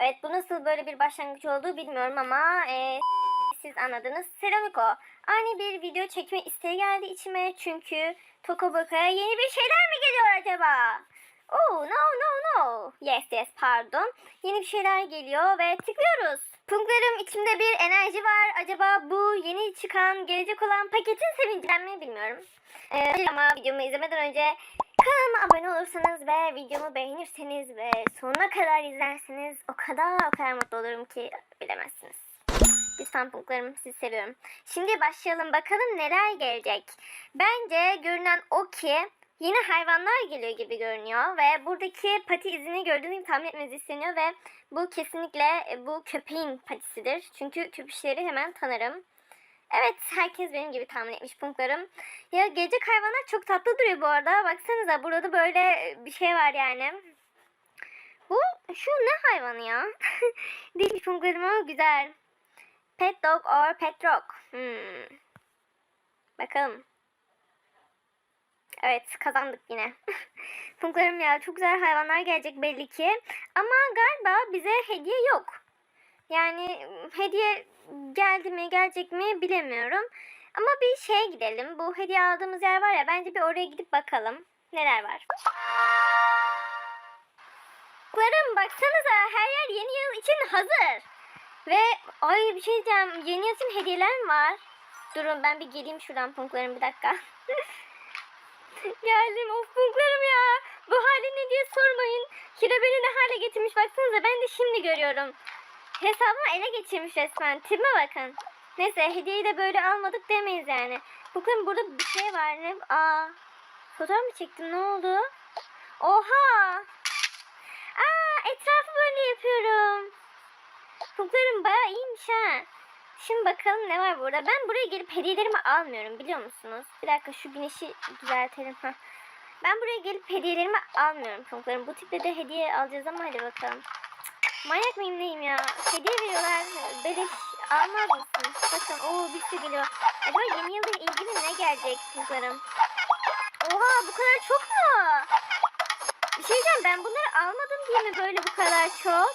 Evet bu nasıl böyle bir başlangıç olduğu bilmiyorum ama e, siz anladınız. Selamiko. Ani bir video çekme isteği geldi içime çünkü Tokoboka'ya yeni bir şeyler mi geliyor acaba? Oh no no no. Yes yes pardon. Yeni bir şeyler geliyor ve tıklıyoruz. Punklarım içimde bir enerji var. Acaba bu yeni çıkan gelecek olan paketin sevincinden mi bilmiyorum. Ee, ama videomu izlemeden önce kanalıma abone olursanız ve videomu beğenirseniz ve sonuna kadar izlerseniz o kadar o kadar mutlu olurum ki bilemezsiniz. Lütfen punklarım sizi seviyorum. Şimdi başlayalım bakalım neler gelecek. Bence görünen o ki yeni hayvanlar geliyor gibi görünüyor ve buradaki pati izini gördüğünüz gibi tahmin etmenizi isteniyor ve bu kesinlikle e, bu köpeğin patisidir. Çünkü köpüşleri hemen tanırım. Evet herkes benim gibi tahmin etmiş punklarım. Ya gelecek hayvanlar çok tatlı duruyor bu arada. Baksanıza burada da böyle bir şey var yani. Bu şu ne hayvanı ya? Değil punklarım ama güzel. Pet dog or pet rock. Hmm. Bakalım. Evet kazandık yine. Punklarım ya çok güzel hayvanlar gelecek belli ki. Ama galiba bize hediye yok. Yani hediye geldi mi gelecek mi bilemiyorum. Ama bir şeye gidelim. Bu hediye aldığımız yer var ya bence bir oraya gidip bakalım. Neler var. Punklarım baksanıza her yer yeni yıl için hazır. Ve ay bir şey diyeceğim. Yeni yıl için hediyeler mi var? Durun ben bir geleyim şuradan punklarım bir dakika. Geldim of punklarım ya. Bu hali ne diye sormayın. Kira beni ne hale getirmiş baksanıza ben de şimdi görüyorum. Hesabımı ele geçirmiş resmen. Tipime bakın. Neyse hediyeyi de böyle almadık demeyiz yani. Bakın burada bir şey var. Ne? Aa, fotoğraf mı çektim ne oldu? Oha. Aa, etrafı böyle yapıyorum. Punklarım bayağı iyiymiş ha. Şimdi bakalım ne var burada. Ben buraya gelip hediyelerimi almıyorum biliyor musunuz? Bir dakika şu güneşi düzeltelim. Heh. Ben buraya gelip hediyelerimi almıyorum punklarım. Bu tipte de hediye alacağız ama hadi bakalım. Manyak mıyım neyim ya? Hediye veriyorlar. Beleş almaz mısın? Bakın o bir sürü geliyor. Acaba yeni yılda ilgili ne gelecek punklarım? Oha bu kadar çok mu? Bir şey diyeceğim ben bunları almadım diye mi böyle bu kadar çok?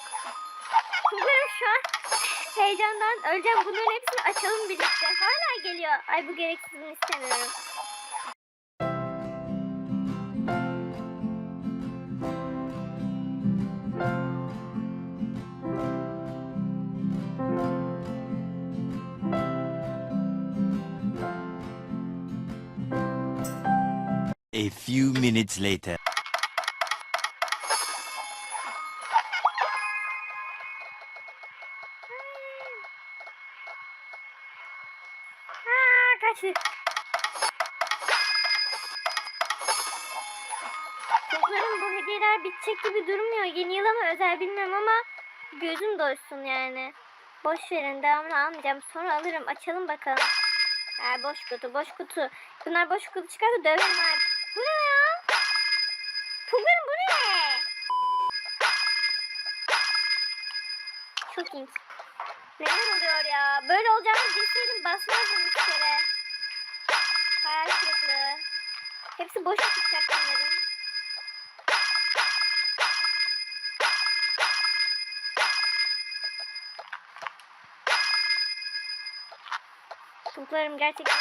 Punklarım şu an heyecandan öleceğim. Bunların hepsini açalım birlikte. Hala geliyor. Ay bu gereksiz bunu istemiyorum. A few minutes later. Bu hediyeler bitecek gibi durmuyor. Yeni yıla mı özel bilmiyorum ama gözüm doysun yani. Boş verin devamını almayacağım. Sonra alırım. Açalım bakalım. Ha, boş kutu boş kutu. Bunlar boş kutu çıkarsa döverim ilginç. Neler oluyor ya? Böyle olacağını bilseydim basmazdım bir kere. Hayal kırıklığı. Hepsi boş çıkacak bunların. Çocuklarım gerçekten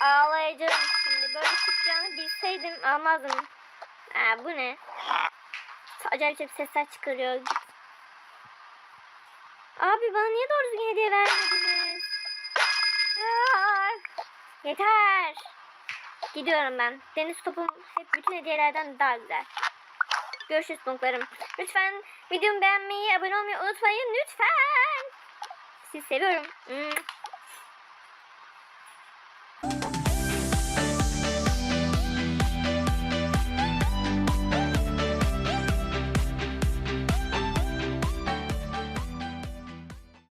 ağlayacağım şimdi. Böyle çıkacağını bilseydim almazdım. Aa, bu ne? Acayip sesler çıkarıyor. Abi bana niye doğru düzgün hediye vermediniz? Yeter. Gidiyorum ben. Deniz topum hep bütün hediyelerden daha güzel. Görüşürüz punklarım. Lütfen videomu beğenmeyi, abone olmayı unutmayın. Lütfen. Sizi seviyorum. Hmm.